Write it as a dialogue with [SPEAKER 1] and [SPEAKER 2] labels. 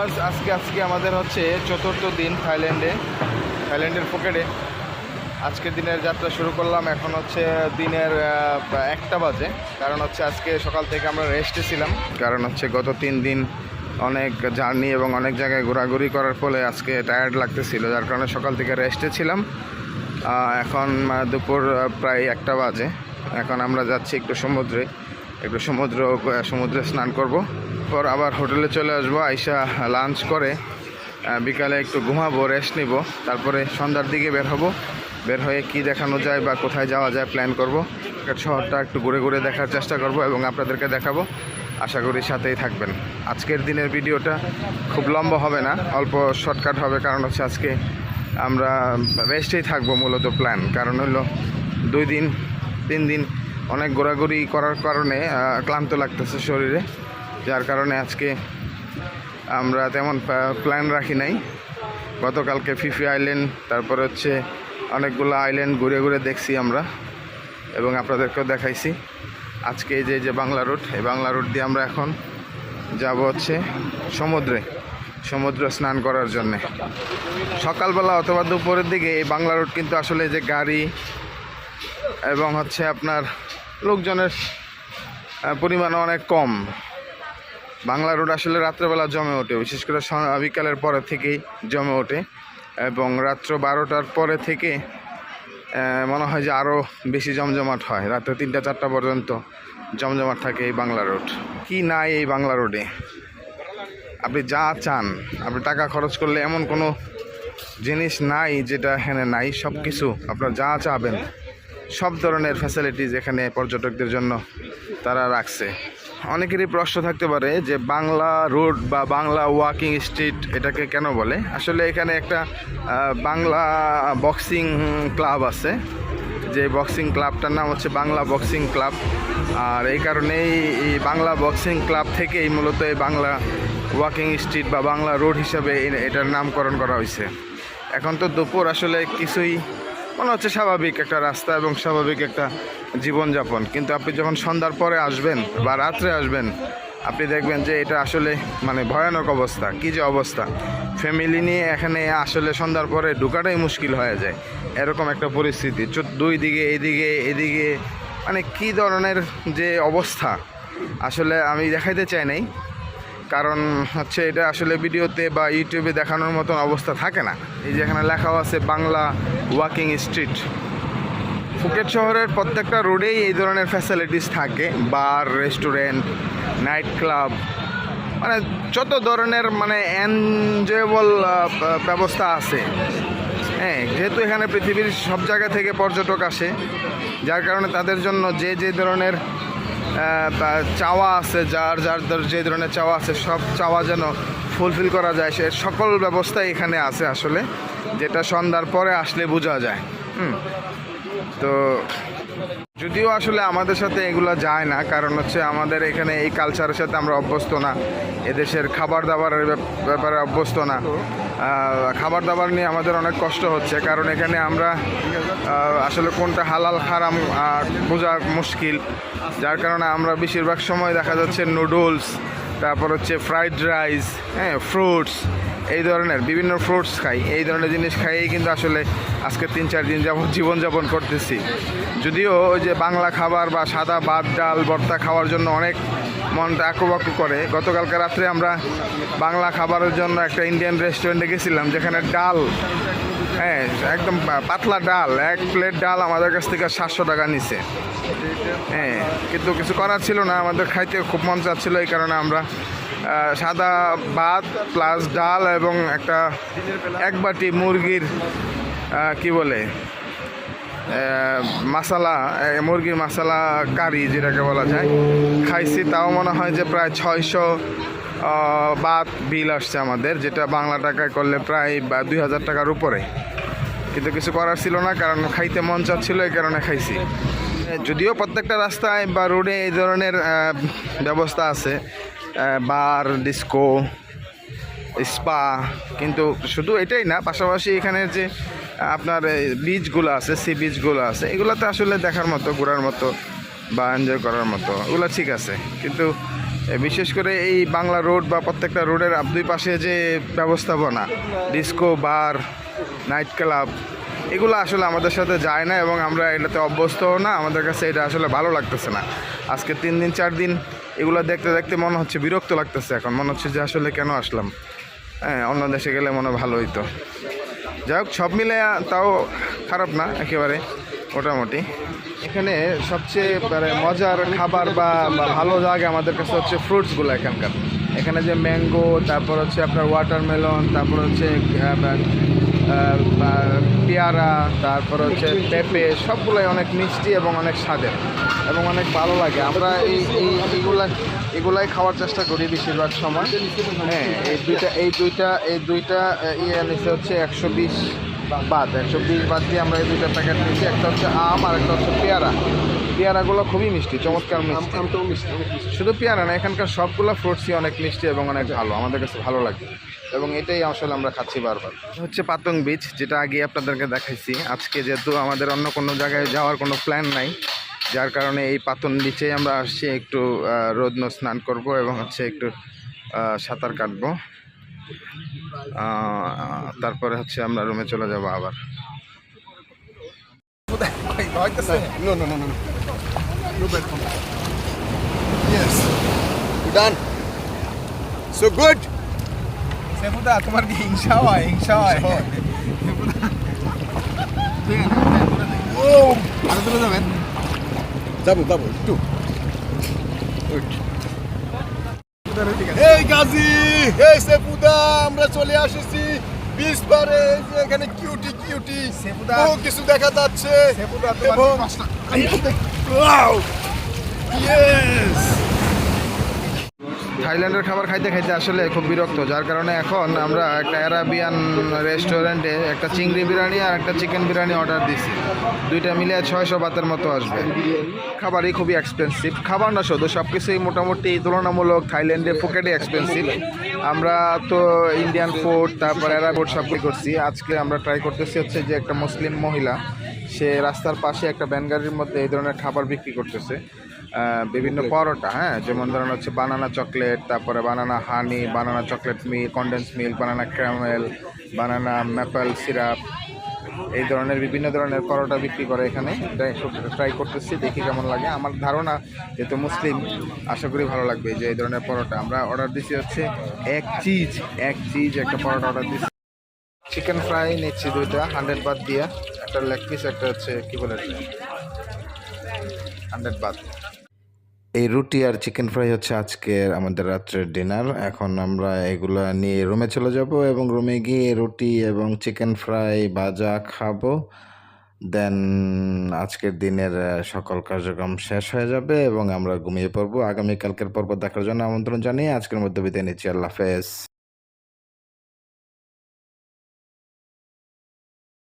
[SPEAKER 1] আজকে আজকে আমাদের হচ্ছে চতুর্থ দিন থাইল্যান্ডে, থাইল্যান্ডের পকেটে। আজকের দিনের যাত্রা শুরু করলাম এখন হচ্ছে দিনের একটা বাজে। কারণ হচ্ছে আজকে সকাল থেকে আমরা রেস্টে ছিলাম। কারণ হচ্ছে গত তিন দিন অনেক জার্নি এবং অনেক জায়গায় ঘোরাঘুরি করার ফলে আজকে টায়ার্ড লাগতেছিল। যার কারণে সকাল থেকে রেস্টে ছিলাম। এখন দুপুর প্রায় একটা বাজে। এখন আমরা যাচ্ছি একটু সমুদ্রে। একটু সমুদ্র সমুদ্রে স্নান করব। পর আবার হোটেলে চলে আসব, আইসা লাঞ্চ করে বিকালে একটু ঘুমাবো রেস্ট নিব, তারপরে সন্ধ্যার দিকে বের হব, বের হয়ে কি দেখানো যায় বা কোথায় যাওয়া যায় প্ল্যান করব শহরটা একটু ঘুরে ঘুরে দেখার চেষ্টা করব এবং আপনাদেরকে দেখাবো, আশা করি সাথেই থাকবেন। আজকের দিনের ভিডিওটা খুব লম্বা হবে না, অল্প শর্টকাট হবে, কারণ হচ্ছে আজকে আমরা রেস্টেই থাকব মূলত প্ল্যান কারণ হলো দুই দিন, তিন দিন অনেক ঘোরাঘুরি করার কারণে ক্লান্ত লাগতেছে শরীরে। যার কারণে আজকে আমরা তেমন প্ল্যান রাখি নাই। গতকালকে ফিফি আইল্যান্ড তারপর হচ্ছে অনেকগুলো আইল্যান্ড ঘুরে ঘুরে দেখছি আমরা এবং আপনাদেরকেও দেখাইছি। আজকে এই যে যে বাংলা রুট এই বাংলা রুট দিয়ে আমরা এখন যাব হচ্ছে সমুদ্রে, সমুদ্র স্নান করার জন্যে। সকালবেলা অথবা দুপুরের দিকে এই বাংলা রুট কিন্তু আসলে যে গাড়ি এবং হচ্ছে আপনার লোকজনের পরিমাণ অনেক কম। বাংলা রোড আসলে রাত্রেবেলা জমে ওঠে, বিশেষ করে বিকালের পরে থেকেই জমে ওঠে এবং রাত্র বারোটার পরে থেকে মনে হয় যে আরও বেশি জমজমাট হয়। রাত্রে তিনটা, চারটা পর্যন্ত জমজমাট থাকে এই বাংলা রোড। কি নাই এই বাংলা রোডে? আপনি যা চান, আপনি টাকা খরচ করলে এমন কোনো জিনিস নাই যেটা এখানে নাই সব কিছু আপনার যা চাবেন, সব ধরনের ফ্যাসিলিটিস এখানে পর্যটকদের জন্য তারা রাখছে। অনেকেরই প্রশ্ন থাকতে পারে যে বাংলা রোড বা বাংলা ওয়াকিং স্ট্রিট এটাকে কেন বলে? আসলে এখানে একটা বাংলা বক্সিং ক্লাব আছে। যে বক্সিং ক্লাবটার নাম হচ্ছে বাংলা বক্সিং ক্লাব আর এই কারণেই এই বাংলা বক্সিং ক্লাব থেকেই মূলত এই বাংলা ওয়াকিং স্ট্রিট বা বাংলা রোড হিসাবে এটার নামকরণ করা হয়েছে। এখন তো দুপুর, আসলে কিছুই মনে হচ্ছে স্বাভাবিক একটা রাস্তা এবং স্বাভাবিক একটা জীবনযাপন। কিন্তু আপনি যখন সন্ধ্যার পরে আসবেন বা রাত্রে আসবেন, আপনি দেখবেন যে এটা আসলে মানে ভয়ানক অবস্থা। কি যে অবস্থা। ফ্যামিলি নিয়ে এখানে আসলে সন্ধ্যার পরে ঢোকাটাই মুশকিল হয়ে যায়। এরকম একটা পরিস্থিতি। দুই দিকে, এদিকে এদিকে। মানে কি ধরনের যে অবস্থা? আসলে আমি দেখাইতে চাই নাই। কারণ হচ্ছে এটা আসলে ভিডিওতে বা ইউটিউবে দেখানোর মতন অবস্থা থাকে না। এই যে এখানে লেখাও আছে বাংলা ওয়াকিং স্ট্রিট। ফুকেট শহরের প্রত্যেকটা রোডেই এই ধরনের ফ্যাসিলিটিস থাকে। বার, রেস্টুরেন্ট, নাইট ক্লাব মানে যত ধরনের মানে এনজয়েবল ব্যবস্থা আছে। হ্যাঁ যেহেতু এখানে পৃথিবীর সব জায়গা থেকে পর্যটক আসে, যার কারণে তাদের জন্য যে যে ধরনের চাওয়া আছে, যার যার যে ধরনের চাওয়া আছে, সব চাওয়া যেন ফুলফিল করা যায়, সে সকল ব্যবস্থাই এখানে আছে আসলে, যেটা সন্ধ্যার পরে আসলে বোঝা যায়। হুম। তো যদিও আসলে আমাদের সাথে এগুলো যায় না কারণ হচ্ছে আমাদের এখানে এই কালচারের সাথে আমরা অভ্যস্ত না। এদেশের খাবার দাবারের ব্যাপ- ব্যাপারে অভ্যস্ত না। খাবার দাবার নিয়ে আমাদের অনেক কষ্ট হচ্ছে কারণ এখানে আমরা আসলে কোনটা হালাল আহ, বোঝা মুশকিল। যার কারণে আমরা বেশিরভাগ সময় দেখা যাচ্ছে নুডলস তারপর হচ্ছে ফ্রাইড রাইস হ্যাঁ ফ্রুটস এই ধরনের বিভিন্ন ফ্রুটস খাই, এই ধরনের জিনিস খাইয়েই কিন্তু আসলে আজকে তিন চার দিন যাবত জীবনযাপন করতেছি। যদিও ওই যে বাংলা খাবার বা সাদা ভাত, ডাল, ভর্তা খাওয়ার জন্য অনেক মনটা আঁকুবাকু করে, গতকালকে রাত্রে আমরা বাংলা খাবারের জন্য একটা ইন্ডিয়ান রেস্টুরেন্টে গেছিলাম, যেখানে ডাল হ্যাঁ একদম পাতলা ডাল, এক প্লেট ডাল আমাদের কাছ থেকে সাতশো টাকা নিছে। হ্যাঁ কিন্তু কিছু করার ছিল না, আমাদের খাইতে খুব মন চাচ্ছিলো, এই কারণে আমরা সাদা ভাত প্লাস ডাল এবং একটা এক বাটি মুরগির কি বলে মাসালা মুরগির মাসালা কারি যেটাকে বলা যায়। খাইছি, তাও মনে হয় যে প্রায় ছয়শো বাত বিল আসছে আমাদের, যেটা বাংলা টাকায় করলে প্রায় দুই হাজার টাকার উপরে। কিন্তু কিছু করার ছিল না, কারণ খাইতে মন চাচ্ছিল, এই কারণে খাইছি। যদিও প্রত্যেকটা রাস্তায় বা রোডে এই ধরনের ব্যবস্থা আছে বার ডিস্কো স্পা কিন্তু শুধু এটাই না, পাশাপাশি এখানে যে আপনার বিচগুলো আছে সি বিচগুলো আছে, এগুলোতে আসলে দেখার মতো, ঘোরার মতো বা এনজয় করার মতো ওগুলো ঠিক আছে। কিন্তু বিশেষ করে এই বাংলা রোড বা প্রত্যেকটা রোডের দুই পাশে যে ব্যবস্থাপনা ডিস্কো বার নাইট ক্লাব এগুলো আসলে আমাদের সাথে যায় না এবং আমরা এটাতে অভ্যস্তও না, আমাদের কাছে এটা আসলে ভালো লাগতেছে না। আজকে তিন দিন, চার দিন এগুলো দেখতে দেখতে মনে হচ্ছে বিরক্ত লাগতেছে এখন। মনে হচ্ছে যে আসলে কেন আসলাম? হ্যাঁ অন্য দেশে গেলে মনে ভালো হইতো। যাই হোক, সব মিলে তাও খারাপ না, একেবারে মোটামুটি। এখানে সবচেয়ে মানে মজার খাবার বা ভালো লাগে আমাদের কাছে হচ্ছে ফ্রুটসগুলো এখানকার। এখানে যে ম্যাঙ্গো তারপর হচ্ছে আপনার ওয়াটারমেলন তারপর হচ্ছে পেয়ারা, তারপর হচ্ছে পেঁপে, সবগুলোই অনেক মিষ্টি এবং অনেক স্বাদের। এবং অনেক ভালো লাগে। আমরা এই এই এইগুলা এগুলাই খাওয়ার চেষ্টা করি বেশিরভাগ সময়। হ্যাঁ এই দুইটা এই দুইটা এই দুইটা ইয়ে নিচে হচ্ছে একশো বিশ বাদ। একশো বিশ বাদ দিয়ে আমরা এই দুইটা প্যাকেট নিয়েছি একটা হচ্ছে আম আর একটা হচ্ছে পেয়ারা। পেয়ারাগুলো খুবই মিষ্টি চমৎকার মিষ্টি। শুধু পেয়ারা না এখানকার সবগুলো ফ্রুটসই অনেক মিষ্টি এবং অনেক ভালো। আমাদের কাছে ভালো লাগে। এবং এটাই আসলে আমরা খাচ্ছি বারবার। হচ্ছে পাতং বিচ যেটা আগে আপনাদেরকে দেখাইছি। আজকে যেহেতু আমাদের অন্য কোনো জায়গায় যাওয়ার কোনো প্ল্যান নাই যার কারণে এই পাতন বিচেই আমরা আসছি একটু রোদন স্নান করব এবং হচ্ছে একটু সাঁতার কাটবো তারপরে হচ্ছে আমরা রুমে চলে যাব আবার
[SPEAKER 2] No, no, no, no. no. No bad for Yes. You done? So good?
[SPEAKER 1] সেবুদা তোমার কি হিংসা হয় হিংসা হয়
[SPEAKER 2] Oh! আরও দূরে যাবেন যাব যাব একটু এই গাজী এই সেপুদা আমরা চলে আসেছি বিশ বারে এই যে এখানে কিউটি কিউটি
[SPEAKER 1] সেপুদা।
[SPEAKER 2] বহু কিছু দেখা যাচ্ছে
[SPEAKER 1] সেপুদা,
[SPEAKER 2] এবং! Yes!
[SPEAKER 1] থাইল্যান্ডের খাবার খাইতে খাইতে আসলে খুব বিরক্ত, যার কারণে এখন আমরা একটা অ্যারাবিয়ান রেস্টুরেন্টে একটা চিংড়ি বিরিয়ানি আর একটা চিকেন বিরিয়ানি অর্ডার দিছি। দুইটা মিলে ছয়শো বাতের মতো আসবে। খাবারই খুবই এক্সপেন্সিভ খাবার না শুধু সব কিছুই মোটামুটি তুলনামূলক থাইল্যান্ডে ফুকেটে এক্সপেন্সিভ আমরা তো ইন্ডিয়ান ফুড তারপর অ্যারাব ফুড সবই করছি। আজকে আমরা ট্রাই করতেছি হচ্ছে যে একটা মুসলিম মহিলা, সে রাস্তার পাশে একটা ভ্যান গাড়ির মধ্যে এই ধরনের খাবার বিক্রি করতেছে। বিভিন্ন পরোটা হ্যাঁ? যেমন ধরেন হচ্ছে বানানা চকলেট তারপরে banana honey banana chocolate milk condense milk banana caramel banana maple syrup এই ধরনের বিভিন্ন ধরনের পরোটা বিক্রি করে এখানে। ট্রাই করতেছি, দেখি কেমন লাগে। আমার ধারণা যেহেতু মুসলিম, আশা করি ভালো লাগবে যে এই ধরনের পরোটা। আমরা অর্ডার দিচ্ছি হচ্ছে এক চিজ এক চিজ একটা পরোটা অর্ডার দিচ্ছি চিকেন ফ্রাই নিচ্ছি দুইটা হান্ড্রেড বাদ দিয়ে। একটা লেগ পিস একটা হচ্ছে কী বলে হান্ড্রেড বাদ এই রুটি আর চিকেন ফ্রাই হচ্ছে আজকের আমাদের রাত্রের ডিনার। এখন আমরা এগুলো নিয়ে রুমে চলে যাব এবং রুমে গিয়ে রুটি এবং চিকেন ফ্রাই ভাজা খাব। দেন আজকের দিনের সকল কার্যক্রম শেষ হয়ে যাবে এবং আমরা ঘুমিয়ে পড়ব। আগামীকালকের পর্ব দেখার জন্য আমন্ত্রণ জানিয়ে আজকের মধ্যে বিদায় নিচ্ছি। আল্লাহ হাফেজ।